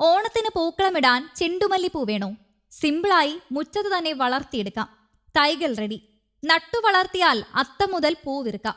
ഓണത്തിന് പൂക്കളമിടാൻ ചെണ്ടുമല്ലിപ്പൂ വേണോ? സിമ്പിളായി മുറ്റത്ത് തന്നെ വളർത്തിയെടുക്കാം. തൈകൾ റെഡി നട്ടു വളർത്തിയാൽ അത്തം മുതൽ പൂ വിറുക്കാം.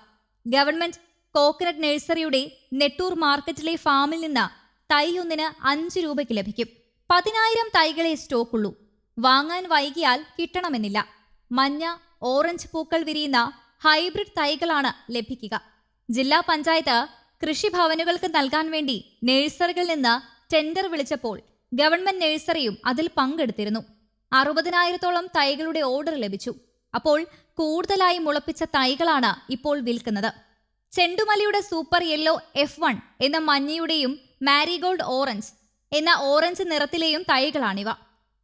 ഗവൺമെന്റ് കോക്കനട്ട് നഴ്സറിയുടെ നെട്ടൂർ മാർക്കറ്റിലെ ഫാമിൽ നിന്ന് തൈ ഒന്നിന് അഞ്ച് രൂപയ്ക്ക് ലഭിക്കും. പതിനായിരം തൈകളെ സ്റ്റോക്കുള്ളൂ. വാങ്ങാൻ വൈകിയാൽ കിട്ടണമെന്നില്ല. മഞ്ഞ ഓറഞ്ച് പൂക്കൾ വിരിയുന്ന ഹൈബ്രിഡ് തൈകളാണ് ലഭിക്കുക. ജില്ലാ പഞ്ചായത്ത് കൃഷിഭവനുകൾക്ക് നൽകാൻ വേണ്ടി നഴ്സറികളിൽ നിന്ന് ടെൻഡർ വിളിച്ചപ്പോൾ ഗവൺമെന്റ് നഴ്സറിയും അതിൽ പങ്കെടുത്തിരുന്നു. അറുപതിനായിരത്തോളം തൈകളുടെ ഓർഡർ ലഭിച്ചു. അപ്പോൾ കൂടുതലായി മുളപ്പിച്ച തൈകളാണ് ഇപ്പോൾ വിൽക്കുന്നത്. ചെണ്ടുമല്ലിയുടെ സൂപ്പർ യെല്ലോ എഫ് വൺ എന്ന മഞ്ഞയുടെയും മാരിഗോൾഡ് ഓറഞ്ച് എന്ന ഓറഞ്ച് നിറത്തിലെയും തൈകളാണിവ.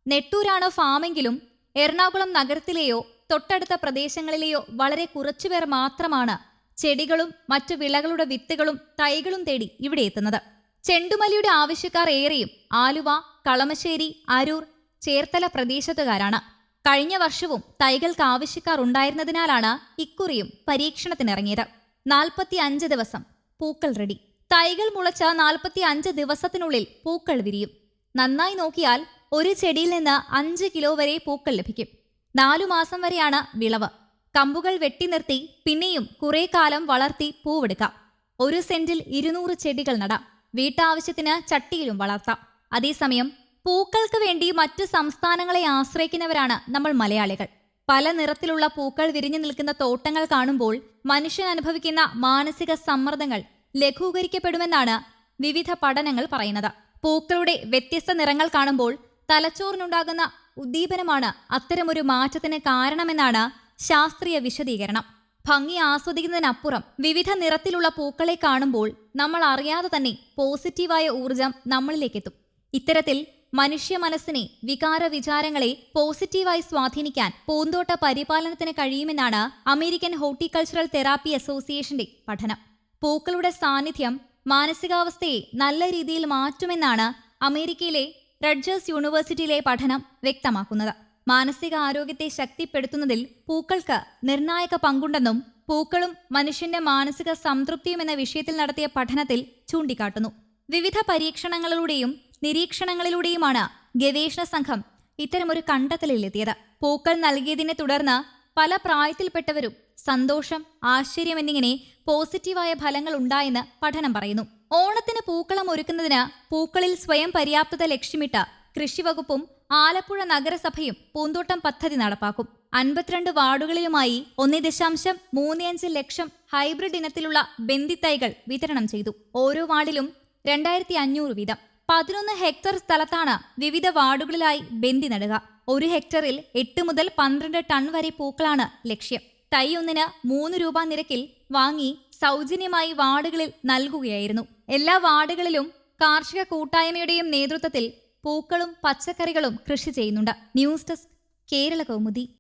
നെട്ടൂരാണ് ഫാമെങ്കിലും എറണാകുളം നഗരത്തിലെയോ തൊട്ടടുത്ത പ്രദേശങ്ങളിലെയോ വളരെ കുറച്ചുപേർ മാത്രമാണ് ചെടികളും മറ്റു വിളകളുടെ വിത്തുകളും തൈകളും തേടി ഇവിടെ എത്തുന്നത്. ചെണ്ടുമല്ലിയുടെ ആവശ്യക്കാർ ഏറെയും ആലുവ കളമശ്ശേരി അരൂർ ചേർത്തല പ്രദേശത്തുകാരാണ്. കഴിഞ്ഞ വർഷവും തൈകൾക്ക് ആവശ്യക്കാർ ഉണ്ടായിരുന്നതിനാലാണ് ഇക്കുറിയും പരീക്ഷണത്തിനിറങ്ങിയത്. നാൽപ്പത്തി അഞ്ച് ദിവസം പൂക്കൾ റെഡി. തൈകൾ മുളച്ച നാൽപ്പത്തി അഞ്ച് ദിവസത്തിനുള്ളിൽ പൂക്കൾ വിരിയും. നന്നായി നോക്കിയാൽ ഒരു ചെടിയിൽ നിന്ന് അഞ്ച് കിലോ വരെ പൂക്കൾ ലഭിക്കും. നാലു മാസം വരെയാണ് വിളവ്. കമ്പുകൾ വെട്ടി നിർത്തി പിന്നെയും കുറെ കാലം വളർത്തി പൂവെടുക്കാം. ഒരു സെന്റിൽ ഇരുന്നൂറ് ചെടികൾ നടാം. വീട്ടാവശ്യത്തിന് ചട്ടിയിലും വളർത്താം. അതേസമയം പൂക്കൾക്ക് വേണ്ടി മറ്റു സംസ്ഥാനങ്ങളെ ആശ്രയിക്കുന്നവരാണ് നമ്മൾ മലയാളികൾ. പല നിറത്തിലുള്ള പൂക്കൾ വിരിഞ്ഞു നിൽക്കുന്ന തോട്ടങ്ങൾ കാണുമ്പോൾ മനുഷ്യൻ അനുഭവിക്കുന്ന മാനസിക സമ്മർദ്ദങ്ങൾ ലഘൂകരിക്കപ്പെടുമെന്നാണ് വിവിധ പഠനങ്ങൾ പറയുന്നത്. പൂക്കളുടെ വ്യത്യസ്ത നിറങ്ങൾ കാണുമ്പോൾ തലച്ചോറിനുണ്ടാകുന്ന ഉദ്ദീപനമാണ് അത്തരമൊരു മാറ്റത്തിന് കാരണമെന്നാണ് ശാസ്ത്രീയ വിശദീകരണം. ഭംഗി ആസ്വദിക്കുന്നതിനപ്പുറം വിവിധ നിറത്തിലുള്ള പൂക്കളെ കാണുമ്പോൾ നമ്മൾ അറിയാതെ തന്നെ പോസിറ്റീവായ ഊർജം നമ്മളിലേക്കെത്തും. ഇത്തരത്തിൽ മനുഷ്യ മനസ്സിനെ വികാര വിചാരങ്ങളെ പോസിറ്റീവായി സ്വാധീനിക്കാൻ പൂന്തോട്ട പരിപാലനത്തിന് കഴിയുമെന്നാണ് അമേരിക്കൻ ഹോർട്ടിക്കൾച്ചറൽ തെറാപ്പി അസോസിയേഷന്റെ പഠനം. പൂക്കളുടെ സാന്നിധ്യം മാനസികാവസ്ഥയെ നല്ല രീതിയിൽ മാറ്റുമെന്നാണ് അമേരിക്കയിലെ റഡ്ജേഴ്സ് യൂണിവേഴ്സിറ്റിയിലെ പഠനം വ്യക്തമാക്കുന്നത്. മാനസിക ആരോഗ്യത്തെ ശക്തിപ്പെടുത്തുന്നതിൽ പൂക്കൾക്ക് നിർണായക പങ്കുണ്ടെന്നും പൂക്കളും മനുഷ്യന്റെ മാനസിക സംതൃപ്തിയും എന്ന വിഷയത്തിൽ നടത്തിയ പഠനത്തിൽ ചൂണ്ടിക്കാട്ടുന്നു. വിവിധ പരീക്ഷണങ്ങളിലൂടെയും നിരീക്ഷണങ്ങളിലൂടെയുമാണ് ഗവേഷണ സംഘം ഇത്തരമൊരു കണ്ടെത്തലിലെത്തിയത്. പൂക്കൾ നൽകിയതിനെ തുടർന്ന് പല പ്രായത്തിൽപ്പെട്ടവരും സന്തോഷം ആശ്ചര്യം എന്നിങ്ങനെ പോസിറ്റീവായ ഫലങ്ങൾ ഉണ്ടായെന്ന് പഠനം പറയുന്നു. ഓണത്തിന് പൂക്കളം ഒരുക്കുന്നതിന് പൂക്കളിൽ സ്വയം പര്യാപ്തത ലക്ഷ്യമിട്ട് കൃഷിവകുപ്പും ആലപ്പുഴ നഗരസഭയും പൂന്തോട്ടം പദ്ധതി നടപ്പാക്കും. അൻപത്തിരണ്ട് വാർഡുകളിലുമായി ഒന്നേ ദശാംശം മൂന്നേയഞ്ച് ലക്ഷം ഹൈബ്രിഡ് ഇനത്തിലുള്ള ബന്ദിത്തൈകൾ വിതരണം ചെയ്തു. ഓരോ വാർഡിലും രണ്ടായിരത്തി അഞ്ഞൂറ് വീതം. പതിനൊന്ന് ഹെക്ടർ സ്ഥലത്താണ് വിവിധ വാർഡുകളിലായി ബന്ദി നടുക. ഒരു ഹെക്ടറിൽ എട്ട് മുതൽ പന്ത്രണ്ട് ടൺ വരെ പൂക്കളാണ് ലക്ഷ്യം. തൈ ഒന്നിന് മൂന്ന് രൂപ നിരക്കിൽ വാങ്ങി സൗജന്യമായി വാർഡുകളിൽ നൽകുകയായിരുന്നു. എല്ലാ വാർഡുകളിലും കാർഷിക കൂട്ടായ്മയുടെയും നേതൃത്വത്തിൽ പൂക്കളും പച്ചക്കറികളും കൃഷി ചെയ്യുന്നുണ്ട്. News desk Kerala Kaumudi.